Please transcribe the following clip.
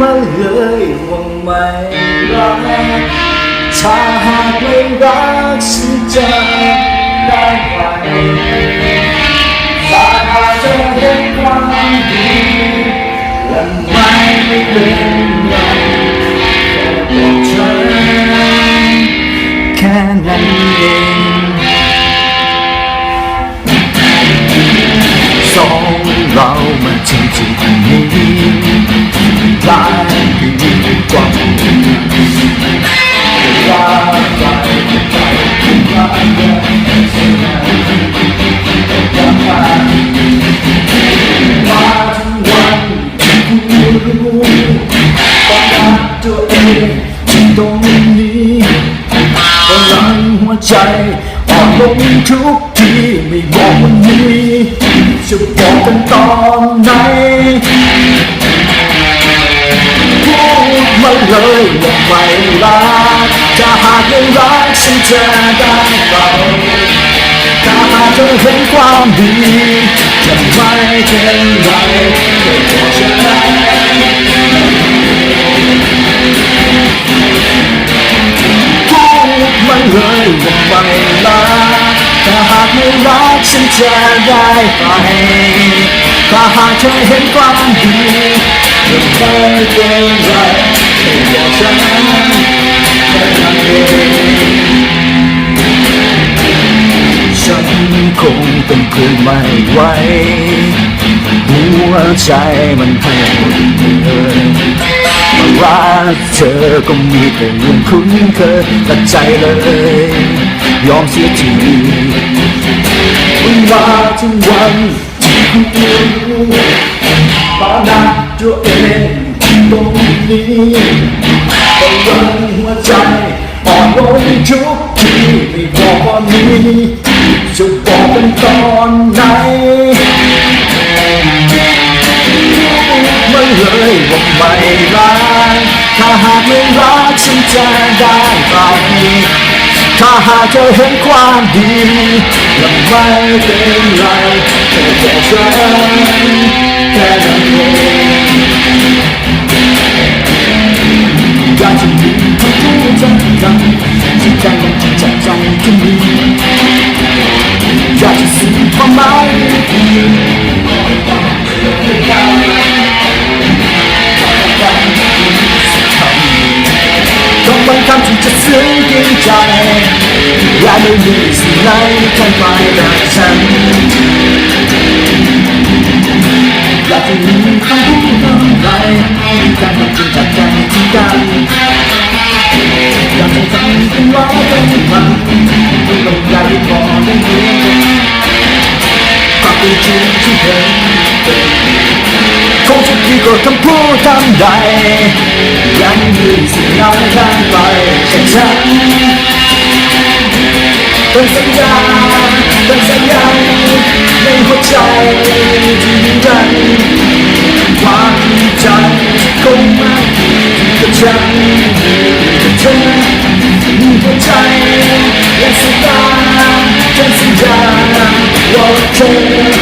มาเลยว่าไม่รักถ้าหากไม่รักฉันจะได้ไหมถ้าหากจะเห็นความดีและไม่เป็นไรแค่บอกฉันแค่นั้นเองสองเรามาถึงจุดนี้ห ที่ตรงนี้พลังหัวใจอ่อนลงทุกทีไม่บอกวันนี้จะบอกกันตอนไหนพูดมาเลยว่าไม่รักถ้าหากไม่รักฉันจะได้เปล่าถ้าหากเธอเห็นความดีจะไม่เป็นไร จะได้ไปถ้าหากเธอเห็นความดีจะไม่เป็นไรแค่บอกฉันแค่นั้นเองฉันคงเป็นคนไม่ไหวหัวใจมันให้หมดเลยมารักเธอก็มีแต่เรื่องคุ้นเคยตัดใจเลย ยอมเสียที ตัวเองตรงนี้ต้องรังหัวใจอ่อนลงทุกทีไม่บอกว่ามีจะบอกเป็นตอนไหนมันเลยว่าไม่รักถ้าหากไม่รักฉันจะได้ไปถ้าหากเธอเห็นความดีและไม่เป็นไรแค่บอกฉันแค่นั้นเอง และไม่มีสิ่งไหนทำไมรักฉันอยากจะมีคำพูดอะไรการมันจึงจับใจที่กันอยากจะทำเป็นร้อยเป็นพันไม่ต้องใจพอได้ยินความเป็นจริงที่เห็นคงจะดีกว่าคำพูดคำใดยังมีสิ่งไหนข้างไปจากฉัน เป็นสัญญาเป็นสัญญาในหัวใจที่ยิ่งใหความใจคงไม่กับฉันกับเมีหัวใจและสายตาเป็นสัญญาว่าเธอ